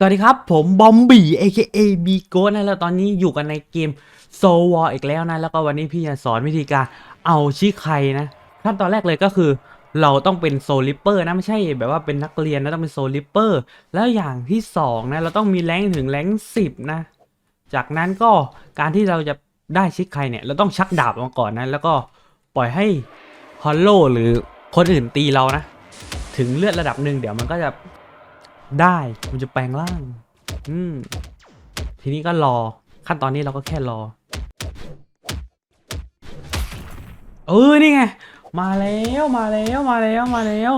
สวัสดีครับ ผมบอมบี้ AKA b g o นะแล้วตอนนี้อยู่กันในเกม s o w a r อีกแล้วนะ แล้วก็วันนี้พี่จะสอนวิธีการเอาชิไคนะ ขั้นตอนแรกเลยก็คือ เราต้องเป็นโซลิปเปอร์นะ ไม่ใช่แบบว่าเป็นนักเรียนนะ ต้องเป็นโซลิปเปอร์ แล้วอย่างที่สองนะ เราต้องมีแรงถึงแรงสิบนะ จากนั้นก็การที่เราจะได้ชิคไคเนี่ย เราต้องชักดาบมาก่อนนะ แล้วก็ปล่อยให้ฮอลโลหรือคนอื่นตีเรานะ ถึงเลือดระดับหนึ่งเดี๋ยวมันก็จะ ได้มันจะแปลงร่าง อืม ทีนี้ก็รอ ขั้นตอนนี้เราก็แค่รอ เออ นี่ไง มาแล้ว มาแล้ว มาแล้ว มาแล้ว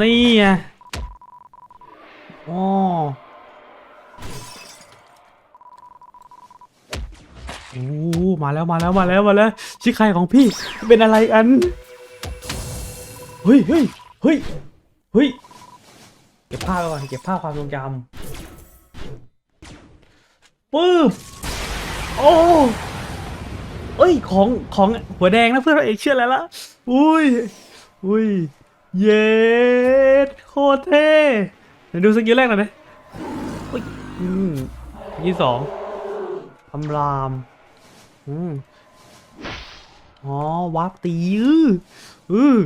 นี่ไงอ๋อโอ้มาแล้ว มาแล้ว มาแล้ว มาแล้ว ชิคใครของพี่ เป็นอะไรอัน เฮ้ยเฮ้ยเฮ้ยเฮ้ย ก็บภาพไว้ก่อนเก็บภาพความทรงจำปึ๊บโอ้เอ้ยของของหัวแดงนะเพื่อนเราเอกเชื่อแล้วละอุ้ยอุ้ยเย็ดโคตรเท่เดี๋ยวดูสกิลแรกหน่อยดิอุ้ยอืมสกิลสองคำรามอืมอ๋อวาร์ปตีอืออือ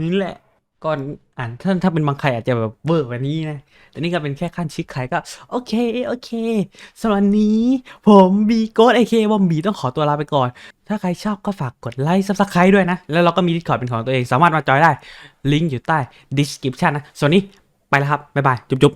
นี่แหละ ก่อนอ่านถ้าถ้าเป็นบางใครอาจจะแบบเบอร์กว่านี้นะ แต่นี่ก็เป็นแค่ขั้นชิคใคก็ โอเค โอเคสำหรับวันนี้ ผมบีโกดไอเคบอมบีต้องขอตัวลาไปก่อน ถ้าใครชอบก็ฝากกดไลค์ซับสไครต์ด้วยนะ แล้วเราก็มีดิสคอร์ดเป็นของตัวเอง สามารถมาจอยได้ ลิงก์อยู่ใต้ดิสคริปชันนะ ส่วนนี้ไปแล้วครับ บ๊ายบาย จุ๊บจุ๊บ